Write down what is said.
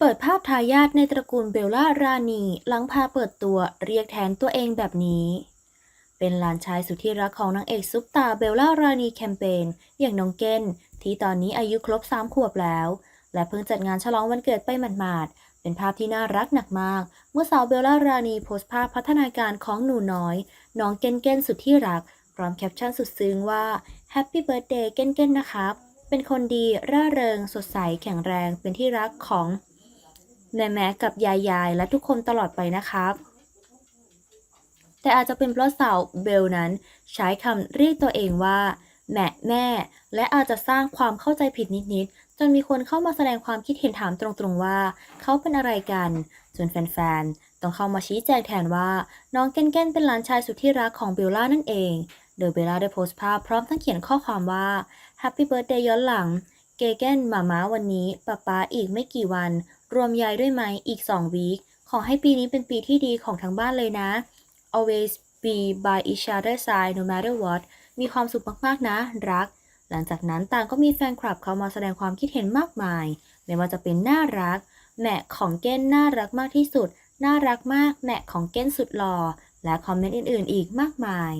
เปิดภาพทายาทในตระกูลเบลล่ารานีหลังพาเปิดตัวเรียกแทนตัวเองแบบนี้ เป็นหลานชายสุดที่รักของนางเอกซุปตาเบลล่ารานีแคมเปญอย่างน้องเกนที่ตอนนี้อายุครบ 3 ขวบแล้ว และเพิ่งจัดงานฉลองวันเกิดไปหมาดๆเป็นภาพที่น่ารักหนักมาก เมื่อสาวเบลล่ารานีโพสต์ภาพพัฒนาการของหนูน้อย น้องเกนเกนสุดที่รัก พร้อมแคปชั่นสุดซึ้งว่า Happy Birthday เกนเกนนะครับเป็นคนดีร่าเริงสดใสแข็งแรงเป็นที่รักของ แม่แม่กับยายยายและทุกคนตลอดไปนะครับ แต่อาจจะเป็นเพราะสาวเบลนั้นใช้คำเรียกตัวเองว่าแม่แม่ และอาจจะสร้างความเข้าใจผิดนิดๆจนมีคนเข้ามาแสดงความคิดเห็นถามตรงๆว่า เขาเป็นอะไรกัน จนแฟนๆ ต้องเข้ามาชี้แจงแทนว่า น้องเก้นเกนเป็นหลานชายสุดที่รักของเบลล่านั่นเอง โดยเบลล่าได้โพสต์ภาพพร้อมทั้งเขียนข้อความว่า Happy Birthday ย้อนหลัง เกเกนหมาม้าวันนี้ป๊าป๊าอีกไม่กี่วัน รวมยายด้วยไหมอีก 2 วีค ขอให้ปีนี้เป็นปีที่ดีของทั้งบ้านเลยนะ always be by each other's side no matter what มีความสุขมากๆนะ รัก หลังจากนั้นต่างก็มีแฟนคลับเข้ามาแสดงความคิดเห็นมากมาย ไม่ว่าจะเป็นน่ารัก แม่ของเก้นน่ารักมากที่สุด น่ารักมาก แม่ของเก้นสุดหล่อ และคอมเมนต์อื่นๆ อีกมากมาย